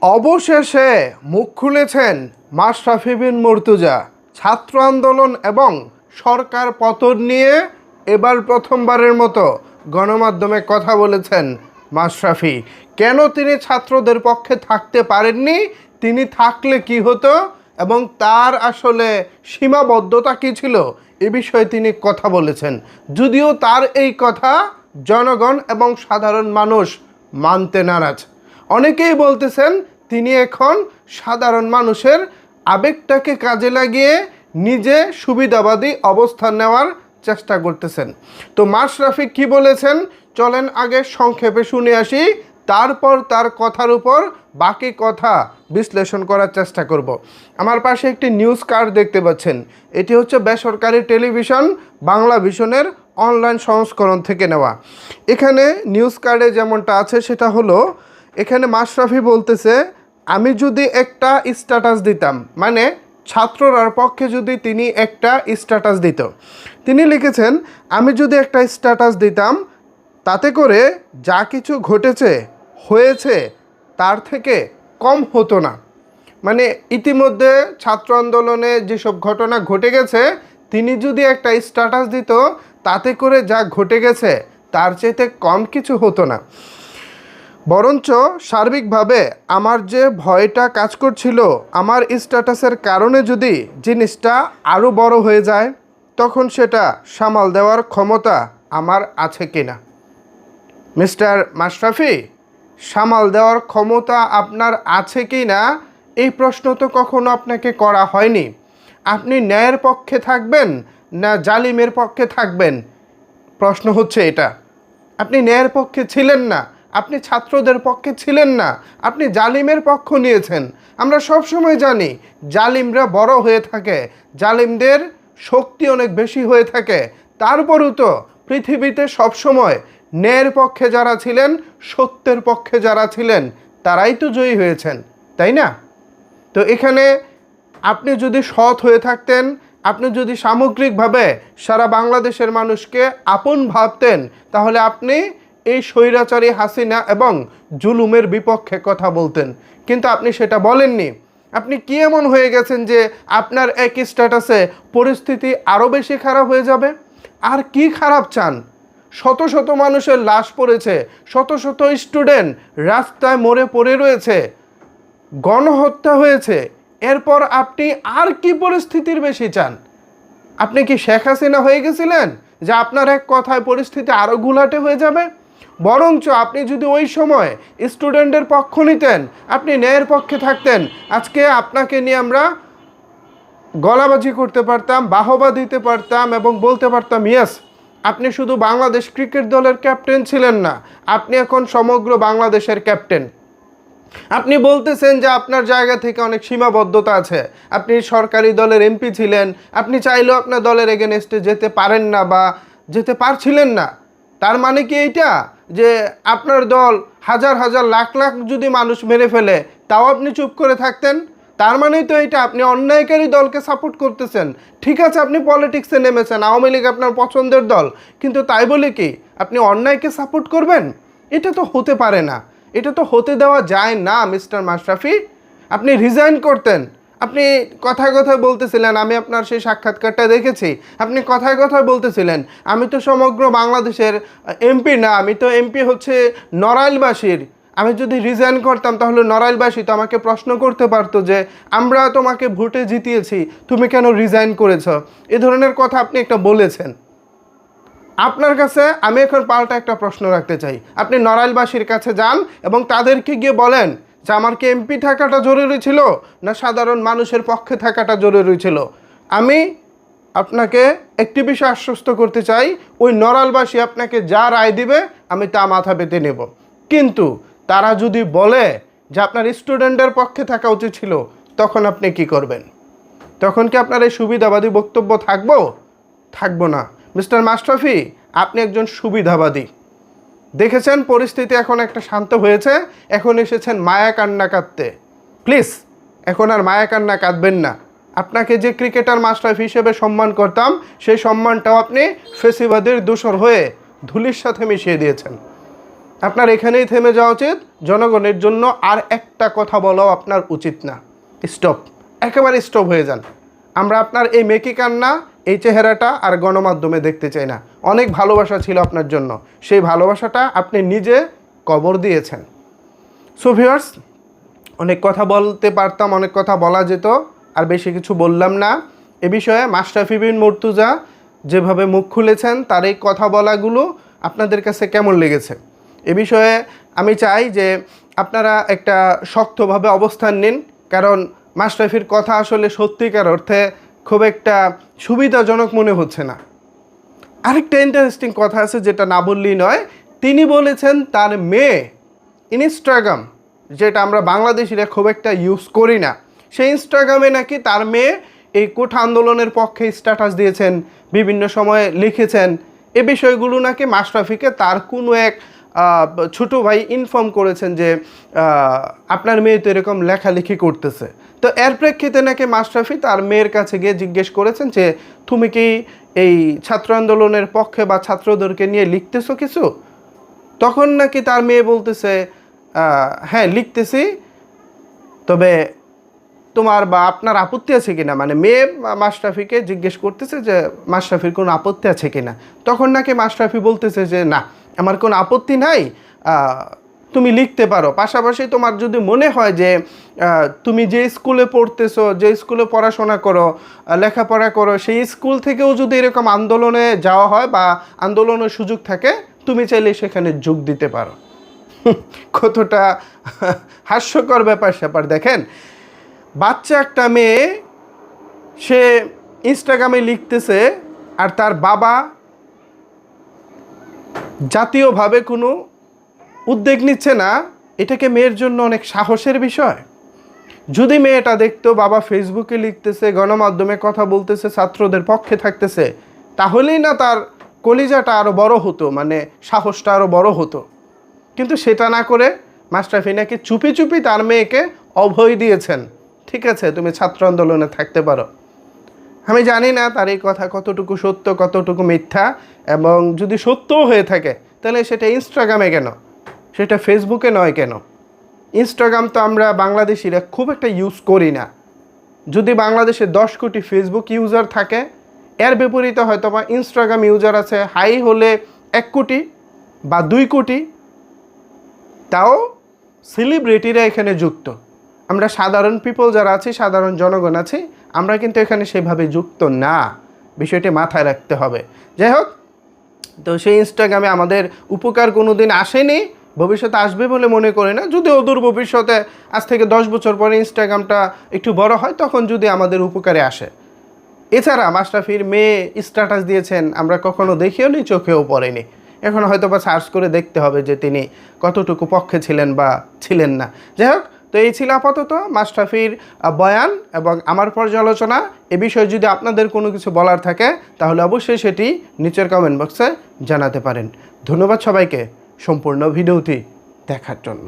অবশেষে মুখ খুলেছেন মাশরাফি বিন মুর্তুজা। ছাত্র আন্দোলন এবং সরকার পতন নিয়ে এবার প্রথমবারের মতো গণমাধ্যমে কথা বলেছেন মাশরাফি। কেন তিনি ছাত্রদের পক্ষে থাকতে পারেননি? তিনি থাকলে কি হতো? এবং তার আসলে সীমাবদ্ধতা কী ছিল? এ বিষয়ে তিনি কথা বলেছেন। যদিও তার এই কথা জনগণ এবং সাধারণ মানুষ মানতে নারাজ। অনেকেই বলতেছেন তিনি এখন সাধারণ মানুষের আবেগটাকে কাজে লাগিয়ে নিজে সুবিধাবাদী অবস্থান নেওয়ার চেষ্টা করতেছেন। তো মাশরাফি কি বলেছেন? চলেন আগে সংক্ষেপে শুনে আসি, তারপর তার কথার উপর বাকি কথা বিশ্লেষণ করার চেষ্টা করব। আমার পাশে একটি নিউজ কার্ড দেখতে পাচ্ছেন। এটি হচ্ছে বেসরকারি টেলিভিশন, বাংলা ভিশনের অনলাইন সংস্করণ থেকে নেওয়া। এখানে নিউজ কার্ডে যেমনটা আছে, সেটা হলো এখানে মাশরাফি বলতেছে, আমি যদি একটা স্ট্যাটাস দিতাম। মানে ছাত্ররার পক্ষে যদি তিনি একটা স্ট্যাটাস দিত। তিনি লিখেছেন, আমি যদি একটা স্ট্যাটাস দিতাম, তাতে করে যা কিছু ঘটেছে, হয়েছে, তার থেকে কম হতো না। মানে ইতিমধ্যে ছাত্র আন্দোলনে যেসব ঘটনা ঘটে গেছে, তিনি যদি একটা স্ট্যাটাস দিত, তাতে করে যা ঘটে গেছে, তার চাইতে কম কিছু হতো না। বরঞ্চ সার্বিকভাবে আমার যে ভয়টা কাজ করছিল, আমার স্ট্যাটাসের কারণে যদি জিনিসটা আরও বড় হয়ে যায়, তখন সেটা সামাল দেওয়ার ক্ষমতা আমার আছে কিনা? মিস্টার মাশরাফি, সামাল দেওয়ার ক্ষমতা আপনার আছে কি না এই প্রশ্ন তো কখনো আপনাকে করা হয়নি। আপনি ন্যায়ের পক্ষে থাকবেন না জালিমের পক্ষে থাকবেন? প্রশ্ন হচ্ছে এটা। আপনি ন্যায়ের পক্ষে ছিলেন না আপনি ছাত্রদের পক্ষে ছিলেন না, আপনি জালিমের পক্ষ নিয়েছেন। আমরা সব সময় জানি, জালিমরা বড় হয়ে থাকে, জালিমদের শক্তি অনেক বেশি হয়ে থাকে। তারপরও তো পৃথিবীতে সবসময় ন্যায়ের পক্ষে যারা ছিলেন, সত্যের পক্ষে যারা ছিলেন, তারাই তো জয়ী হয়েছেন, তাই না? তো এখানে আপনি যদি সৎ হয়ে থাকতেন, আপনি যদি সামগ্রিকভাবে সারা বাংলাদেশের মানুষকে আপন ভাবতেন, তাহলে আপনি এই স্বৈরাচারী হাসিনা এবং জুলুমের বিপক্ষে কথা বলতেন। কিন্তু আপনি সেটা বলেননি। আপনি কি এমন হয়ে গেছেন যে আপনার এক স্ট্যাটাসে পরিস্থিতি আরও বেশি খারাপ হয়ে যাবে? আর কি খারাপ চান? শত শত মানুষের লাশ পড়েছে, শত শত স্টুডেন্ট রাস্তায় মরে পড়ে রয়েছে, গণহত্যা হয়েছে। এরপর আপনি আর কি পরিস্থিতির বেশি চান? আপনি কি শেখ হাসিনা হয়ে গেছিলেন? যে আপনার এক কথায় পরিস্থিতি আরও ঘুলাটে হয়ে যাবে? বরঞ্চ আপনি যদি ওই সময় স্টুডেন্টের পক্ষ নিতেন, আপনি ন্যায়ের পক্ষে থাকতেন, আজকে আপনাকে নিয়ে আমরা গলাবাজি করতে পারতাম, বাহবা দিতে পারতাম এবং বলতে পারতাম ইয়েস আপনি শুধু বাংলাদেশ ক্রিকেট দলের ক্যাপ্টেন ছিলেন না, আপনি এখন সমগ্র বাংলাদেশের ক্যাপ্টেন আপনি বলতেছেন যে আপনার জায়গা থেকে অনেক সীমাবদ্ধতা আছে, আপনি সরকারি দলের এমপি ছিলেন, আপনি চাইলেও আপনার দলের এগেনস্টে যেতে পারেন না বা যেতে পারছিলেন না। তার মানে কি এইটা? যে আপনার দল হাজার হাজার লাখ লাখ যদি মানুষ মেরে ফেলে, তাও আপনি চুপ করে থাকতেন? তার মানেই তো এটা আপনি অন্যায়কারী দলকে সাপোর্ট করতেছেন। ঠিক আছে, আপনি পলিটিক্সে নেমেছেন, আওয়ামী লীগ আপনার পছন্দের দল, কিন্তু তাই বলে কি, আপনি অন্যায়কে সাপোর্ট করবেন? এটা তো হতে পারে না। এটা তো হতে দেওয়া যায় না, মিস্টার মাশরাফি। আপনি রিজাইন করতেন। আপনি কথায় কথায় বলতেছিলেন, আমি আপনার সেই সাক্ষাৎকারটা দেখেছি। আপনি কথায় কথায় বলতেছিলেন, আমি তো সমগ্র বাংলাদেশের এমপি না, আমি তো এমপি হচ্ছে নড়াইলবাসীর। আমি যদি রিজাইন করতাম, তাহলে নড়াইলবাসী তো আমাকে প্রশ্ন করতে পারতো যে, আমরা তোমাকে ভোটে জিতিয়েছি, তুমি কেন রিজাইন করেছ? এ ধরনের কথা আপনি একটা বলেছেন। আপনার কাছে আমি এখন পাল্টা একটা প্রশ্ন রাখতে চাই। আপনি নড়াইলবাসীর কাছে যান এবং তাদেরকে গিয়ে বলেন যে আমার কি এমপি থাকাটা জরুরি ছিল না সাধারণ মানুষের পক্ষে থাকাটা জরুরি ছিল? আমি আপনাকে একটি বিষয় আশ্বস্ত করতে চাই, ওই নড়ালবাসী আপনাকে যা রায় দিবে, আমি তা মাথা পেতে নেব। কিন্তু তারা যদি বলে যে আপনার স্টুডেন্টের পক্ষে থাকা উচিত ছিল, তখন আপনি কি করবেন? তখন কি আপনার এই সুবিধাবাদী বক্তব্য থাকব? থাকব না। মিস্টার মাস্টাফি আপনি একজন সুবিধাবাদী। দেখেছেন, পরিস্থিতি এখন একটা শান্ত হয়েছে। এখন এসেছেন মায়া কান্না কাঁদতে। প্লিজ, এখন আর মায়া কান্না কাঁদবেন না। আপনাকে যে ক্রিকেটার মাস্টার হিসেবে সম্মান করতাম, সেই সম্মানটাও আপনি ফেসিবাদের দূষর হয়ে ধুলির সাথে মিশিয়ে দিয়েছেন। আপনার এখানেই থেমে যাওয়া উচিত। জনগণের জন্য আর একটা কথা বলাও আপনার উচিত না। স্টপ। একেবারে স্টপ হয়ে যান। আমরা আপনার এই মেকি কান্না, এই চেহারাটা আর গণমাধ্যমে দেখতে চাই না। অনেক ভালোবাসা ছিল আপনার জন্য। সেই ভালোবাসাটা আপনি নিজে কবর দিয়েছেন। সো ভিউয়ার্স অনেক কথা বলতে পারতাম, অনেক কথা বলা যেত, আর বেশি কিছু বললাম না। এ বিষয়ে মাশরাফি বিন মর্তুজা যেভাবে মুখ খুলেছেন, তার এই কথা বলাগুলো আপনাদের কাছে কেমন লেগেছে? এ বিষয়ে আমি চাই যে আপনারা একটা শক্তভাবে অবস্থান নিন, কারণ মাশরাফির কথা আসলে সত্যিকার অর্থে খুব একটা সুবিধাজনক মনে হচ্ছে না। আরেকটা ইন্টারেস্টিং কথা আছে যেটা না বললেই নয়, তিনি বলেছেন তার মেয়ে ইনস্টাগ্রাম যেটা আমরা বাংলাদেশিরা খুব একটা ইউজ করি না, সেই ইনস্টাগ্রামে নাকি তার মেয়ে এই কোঠা আন্দোলনের পক্ষে স্ট্যাটাস দিয়েছেন, বিভিন্ন সময়ে লিখেছেন। এ বিষয়গুলো নাকি মাশরাফিকে তার কোনো এক ছোট ভাই ইনফর্ম করেছেন যে আপনার মেয়ে তো এরকম লেখালেখি করতেছে। তো এর প্রেক্ষিতে নাকি মাশরাফি তার মেয়ের কাছে গিয়ে জিজ্ঞেস করেছেন যে, তুমি কি এই ছাত্র আন্দোলনের পক্ষে বা ছাত্রদেরকে নিয়ে লিখতেছো কিছু? তখন নাকি তার মেয়ে বলতেছে হ্যাঁ লিখতেছি। তবে তোমার বা আপনার আপত্তি আছে কিনা? মানে মেয়ে মাশরাফিকে জিজ্ঞেস করতেছে যে মাশরাফির কোনো আপত্তি আছে কিনা? তখন নাকি মাশরাফি বলতেছে যে, না। আমার কোনো আপত্তি নাই তুমি লিখতে পারো। পাশাপাশি তোমার যদি মনে হয় যে তুমি যে স্কুলে পড়তেছো, যে স্কুলে পড়াশোনা করো লেখাপড়া করো, সেই স্কুল থেকেও যদি এরকম আন্দোলনে যাওয়া হয় বা আন্দোলনের সুযোগ থাকে, তুমি চাইলে সেখানে যোগ দিতে পারো। কতটা হাস্যকর ব্যাপার স্যাপার, দেখেন। বাচ্চা একটা মেয়ে, সে ইনস্টাগ্রামে লিখতেছে, আর তার বাবা জাতীয়ভাবে কোনো উদ্যোগ নিচ্ছে না, এটাকে মেয়ের জন্য অনেক সাহসের বিষয়। যদি মেয়েটা দেখতো বাবা ফেসবুকে লিখতেছে, গণমাধ্যমে কথা বলতেছে, ছাত্রদের পক্ষে থাকতেছে, তাহলেই না তার কলিজাটা আরও বড় হতো মানে সাহসটা আরও বড় হতো। কিন্তু সেটা না করে মাস্টারফি নাকি চুপি চুপি তার মেয়েকে অভয় দিয়েছেন। ঠিক আছে, তুমি ছাত্র আন্দোলনে থাকতে পারো। আমি জানি না তার এই কথা কতটুকু সত্য, কতটুকু মিথ্যা, এবং যদি সত্যও হয়ে থাকে, তাহলে সেটা ইনস্টাগ্রামে কেন? সেটা ফেসবুকে নয় কেন? ইনস্টাগ্রাম তো আমরা বাংলাদেশিরা খুব একটা ইউজ করি না। যদি বাংলাদেশে দশ কোটি ফেসবুক ইউজার থাকে, এর বিপরীতে হয়তো বা ইনস্টাগ্রাম ইউজার আছে হাই হলে এক কোটি বা দুই কোটি। তাও সেলিব্রিটিরা এখানে যুক্ত। আমরা সাধারণ পিপল যারা আছি, সাধারণ জনগণ আছি আমরা কিন্তু এখানে সেভাবে যুক্ত না। বিষয়টি মাথায় রাখতে হবে। যাই হোক, তো সেই ইনস্টাগ্রামে আমাদের উপকার কোনো দিন আসেনি, ভবিষ্যতে আসবে বলে মনে করি না। যদি অদূর ভবিষ্যতে, আজ থেকে দশ বছর পরে ইনস্টাগ্রামটা একটু বড় হয়, তখন যদি আমাদের উপকারে আসে। এছাড়া মাশরাফির মেয়ে স্ট্যাটাস দিয়েছেন, আমরা কখনো দেখিও নি চোখেও পড়েনি। এখন হয়তো বা সার্চ করে দেখতে হবে যে তিনি কতটুকু পক্ষে ছিলেন বা ছিলেন না। যাই হোক তো এই ছিল আপাতত মাস্টাফির বয়ান এবং আমার পর্যালোচনা। এ বিষয়ে যদি আপনাদের কোনো কিছু বলার থাকে, তাহলে অবশ্যই সেটি নিচের কমেন্ট বক্সে জানাতে পারেন। ধন্যবাদ সবাইকে। সম্পূর্ণ ভিডিওটি দেখার জন্য।